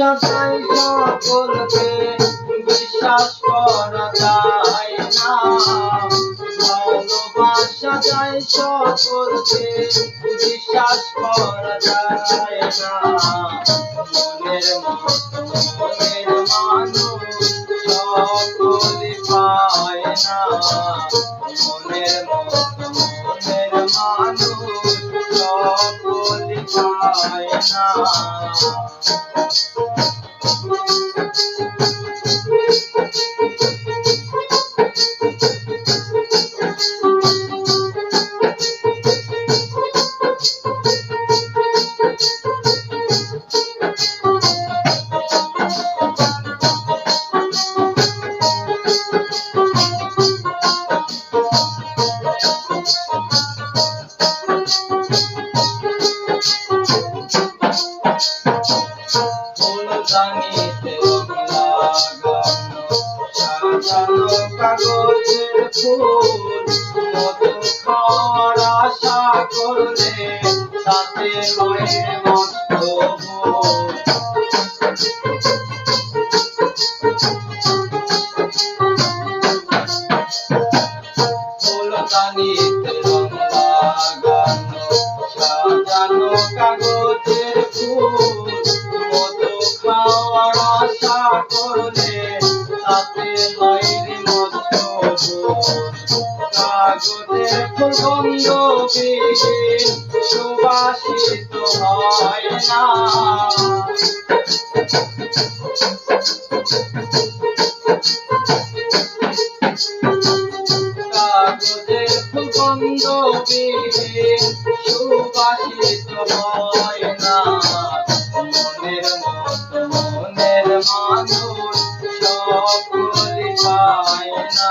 তাই সকলকে বিশ্বাস করা যায় না। ভালোবাসা যায় সকলকে, বিশ্বাস করা যায় না। মনের মনের মানুষ সকলে পায় না। মনের মনের মানুষ সকলে পায় না। করলে তাতে মায়ের মস্ত ভুল ফুলদানিতে রং লাগানো সাজানো কাগজের কাগজের গন্ধ বিহীন সুবাসিত হয় না কাগজের গন্ধ সুবাসিত হয় না মনের মানুষ সকলে পায় না।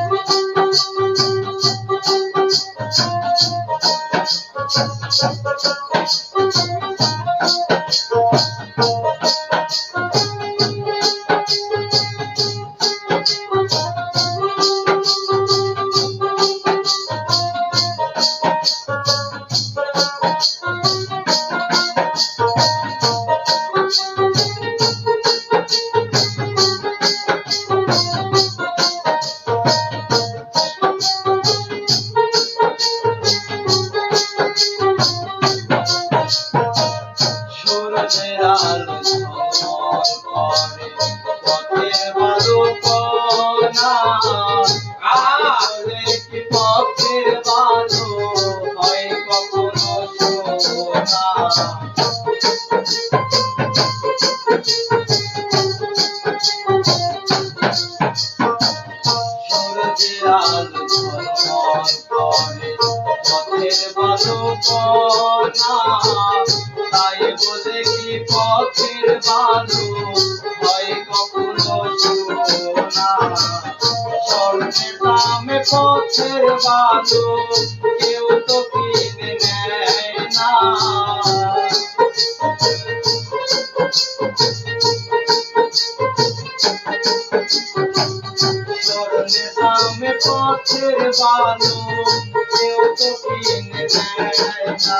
morning. পথের বালু হয় কখনো স্বর্ণের দামে পথের বালু কেউ তো কিনে নেয় না। স্বর্ণের দামে পথের বালু কেউ তো কিনে না।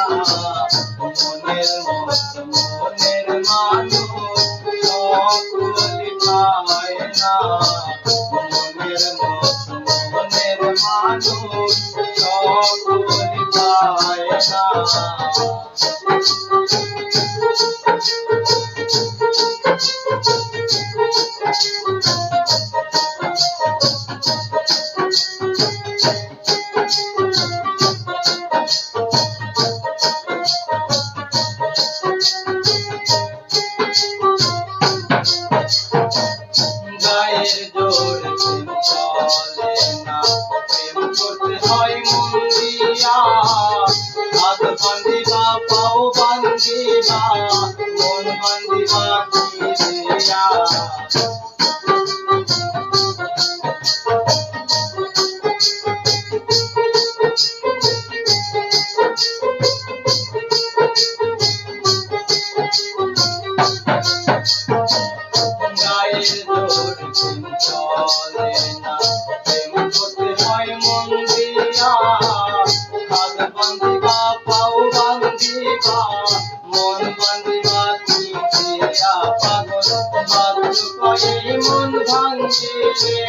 মন ভাঙ্গিলে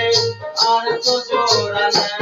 আর তো জোড়া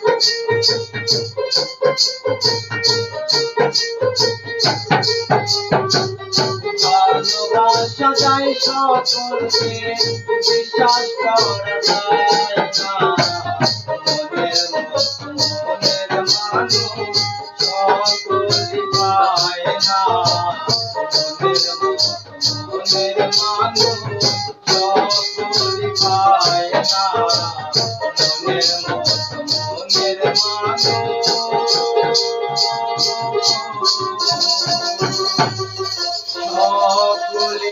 ভালোবাসা যায় সকলকে বিশ্বাস করা যায় না